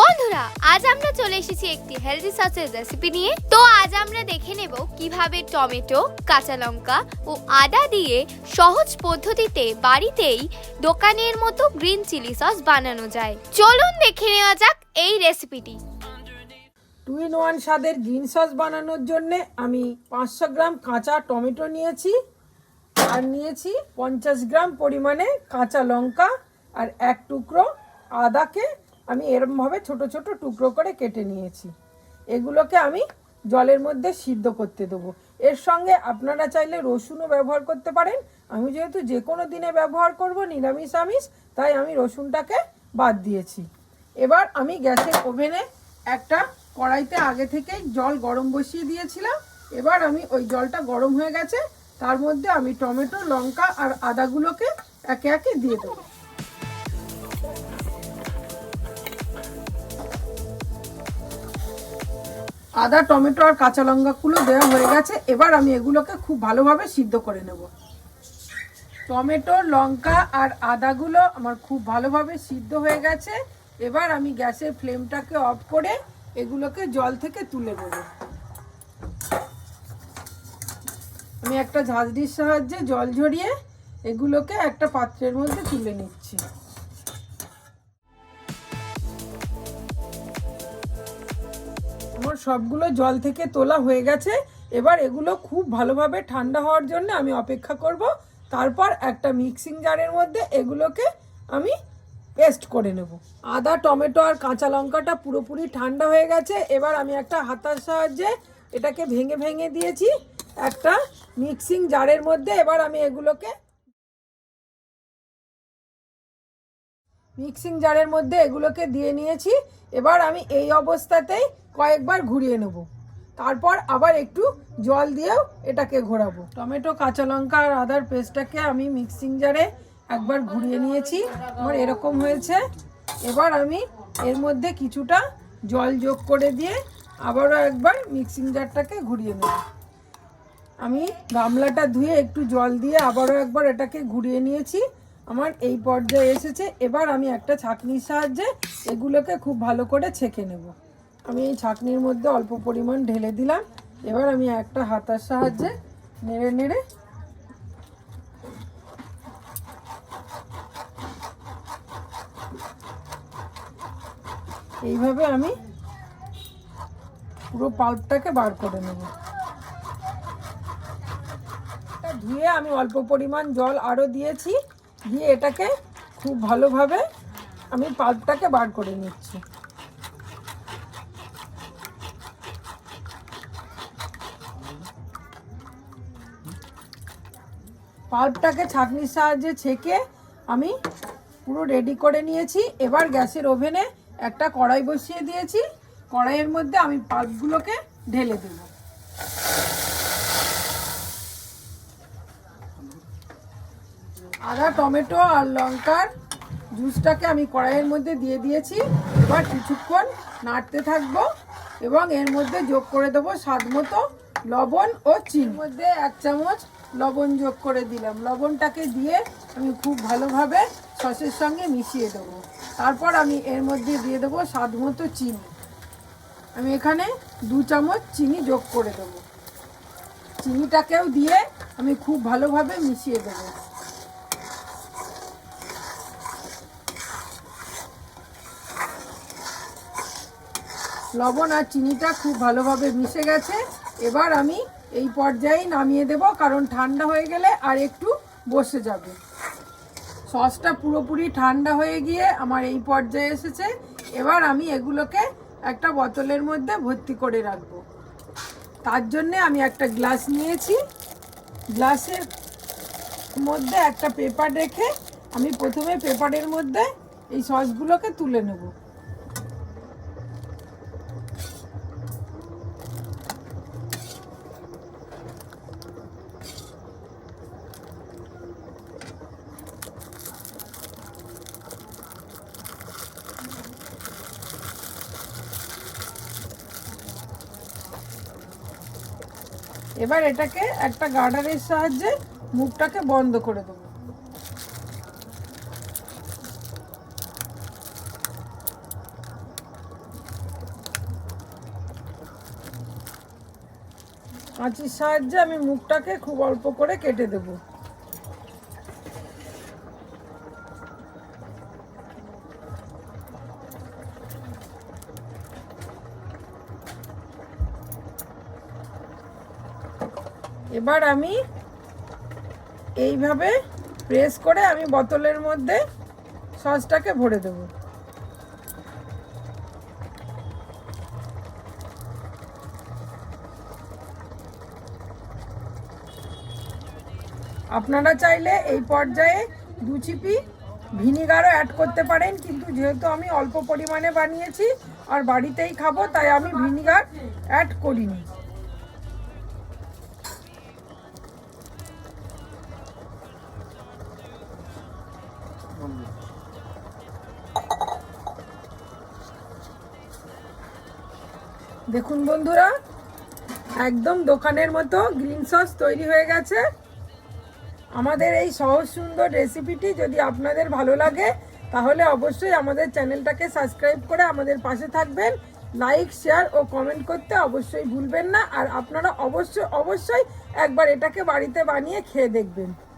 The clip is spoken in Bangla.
বন্ধুরা, আজ আমরা চলে এসেছি একটি হেলদি সসের রেসিপি নিয়ে। তো আজ আমরা দেখে নেব কীভাবে টমেটো, কাঁচা লঙ্কা ও আদা দিয়ে সহজ পদ্ধতিতে বাড়িতেই দোকানের মতো গ্রিন চিলি সস বানানো যায়। চলুন দেখে নেওয়া যাক এই রেসিপিটি টু ইন ওয়ান স্বাদের গ্রিন সস বানানোর জন্যে আমি পাঁচশো গ্রাম কাঁচা টমেটো নিয়েছি, আর নিয়েছি পঞ্চাশ গ্রাম পরিমাণে কাঁচা লঙ্কা, আর এক টুকরো আদাকে আমি এরমভাবে ছোট ছোট টুকরো করে কেটে নিয়েছি। এগুলোকে আমি জলের মধ্যে সিদ্ধ করতে দেবো। এর সঙ্গে আপনারা চাইলে রসুনও ব্যবহার করতে পারেন। আমি যেহেতু যে কোনো দিনে ব্যবহার করব নিরামিষ আমিষ, তাই আমি রসুনটাকে বাদ দিয়েছি। এবার আমি গ্যাসের ওভেনে একটা কড়াইতে আগে থেকেই জল গরম বসিয়ে দিয়েছিলাম। এবার আমি ওই জলটা গরম হয়ে গেছে, তার মধ্যে আমি টমেটো, লঙ্কা আর আদাগুলোকে একে একে দিয়ে দেবো। আদা, টমেটো আর কাঁচা লঙ্কাগুলো দেওয়া হয়ে গেছে। এবার আমি এগুলোকে খুব ভালোভাবে সিদ্ধ করে নেব। টমেটো, লঙ্কা আর আদাগুলো আমার খুব ভালোভাবে সিদ্ধ হয়ে গেছে। এবার আমি গ্যাসের ফ্লেমটাকে অফ করে এগুলোকে জল থেকে তুলে দেব আমি একটা ঝাঁঝরির সাহায্যে জল ঝরিয়ে এগুলোকে একটা পাত্রের মধ্যে তুলে নিচ্ছি। আমার সবগুলো জল থেকে তোলা হয়ে গেছে। এবার এগুলো খুব ভালোভাবে ঠান্ডা হওয়ার জন্য আমি অপেক্ষা করব। তারপর একটা মিক্সিং জারের মধ্যে এগুলোকে আমি পেস্ট করে নেব। আদা, টমেটো আর কাঁচা লঙ্কাটা পুরোপুরি ঠান্ডা হয়ে গেছে। এবার আমি একটা হাতার সাহায্যে এটাকে ভেঙে ভেঙে দিয়েছি। একটা মিক্সিং জারের মধ্যে এবার আমি এগুলোকে মিক্সিং জারের মধ্যে এগুলোকে দিয়ে নিয়েছি। এবার আমি এই অবস্থাতেই কয়েকবার ঘুরিয়ে নেব। তারপর আবার একটু জল দিয়েও এটাকে ঘোরাবো। টমেটো, কাঁচা লঙ্কা আর আদার পেস্টটাকে আমি মিক্সিং জারে একবার ঘুরিয়ে নিয়েছি। আমার এরকম হয়েছে। এবার আমি এর মধ্যে কিছুটা জল যোগ করে দিয়ে আবারও একবার মিক্সিং জারটাকে ঘুরিয়ে নেব। আমি গামলাটা ধুয়ে একটু জল দিয়ে আবারও একবার এটাকে ঘুরিয়ে নিয়েছি। আমার এই পর্যায়ে এসেছে, এবার আমি একটা ছাঁকনির সাহায্যে এগুলোকে খুব ভালো করে ছেঁকে নেব। আমি এই ছাঁকনির মধ্যে অল্প পরিমাণ ঢেলে দিলাম, এবার আমি একটা হাতার সাহায্যে নেড়ে নেড়ে এইভাবে আমি পুরো পাল্পটাকে বার করে নেব। ধুয়ে আমি অল্প পরিমাণ জল আরও দিয়েছি। দিয়ে এটাকে খুব ভালোভাবে আমি পাল্পটাকে বার করে নিচ্ছি। পাল্পটাকে ছাঁকনির সাহায্যে ছেঁকে আমি পুরো রেডি করে নিয়েছি। এবার গ্যাসের ওভেনে একটা কড়াই বসিয়ে দিয়েছি। কড়াইয়ের মধ্যে আমি পাল্পগুলোকে ঢেলে দেবো। আদা, টমেটো আর লঙ্কার জুসটাকে আমি কড়াইয়ের মধ্যে দিয়ে দিয়েছি। এবার কিছুক্ষণ নাড়তে থাকব এবং এর মধ্যে যোগ করে দেবো স্বাদ মতো লবণ ও চিনি। মধ্যে এক চামচ লবণ যোগ করে দিলাম। লবণটাকে দিয়ে আমি খুব ভালোভাবে সসের সঙ্গে মিশিয়ে দেবো। তারপর আমি এর মধ্যে দিয়ে দেবো স্বাদ মতো চিনি। আমি এখানে দু চামচ চিনি যোগ করে দেবো। চিনিটাকেও দিয়ে আমি খুব ভালোভাবে মিশিয়ে দেবো। লবণ আর চিনিটা খুব ভালোভাবে মিশে গেছে। এবার আমি এই পর্যায়েই নামিয়ে দেব, কারণ ঠান্ডা হয়ে গেলে আর একটু বসে যাবে। সসটা পুরোপুরি ঠান্ডা হয়ে গিয়ে আমার এই পর্যায়ে এসেছে। এবার আমি এগুলোকে একটা বোতলের মধ্যে ভর্তি করে রাখব। তার জন্যে আমি একটা গ্লাস নিয়েছি। গ্লাসের মধ্যে একটা পেপার রেখে আমি প্রথমে পেপারের মধ্যে এই সসগুলোকে তুলে নেব। এবার এটাকে একটা গার্ডারের সাহায্যে মুখটাকে বন্ধ করে দেবো। কাঁচির সাহায্যে আমি মুখটাকে খুব অল্প করে কেটে দেবো। এবার আমি এইভাবে প্রেস করে আমি বোতলের মধ্যে সসটাকে ভরে দেবো। আপনারা চাইলে এই পর্যায়ে দু চিপি ভিনিগারও অ্যাড করতে পারেন, কিন্তু যেহেতু আমি অল্প পরিমাণে বানিয়েছি আর বাড়িতেই খাব, তাই আমি ভিনিগার অ্যাড করিনি। দেখুন বন্ধুরা, একদম দোকানের মতো গ্রিন সস তৈরি হয়ে গেছে। আমাদের এই সহজ সুন্দর রেসিপিটি যদি আপনাদের ভালো লাগে, তাহলে অবশ্যই আমাদের চ্যানেলটাকে সাবস্ক্রাইব করে আমাদের পাশে থাকবেন। লাইক শেয়ার ও কমেন্ট করতে অবশ্যই ভুলবেন না। আর আপনারা অবশ্যই অবশ্যই একবার এটাকে বাড়িতে বানিয়ে খেয়ে দেখবেন।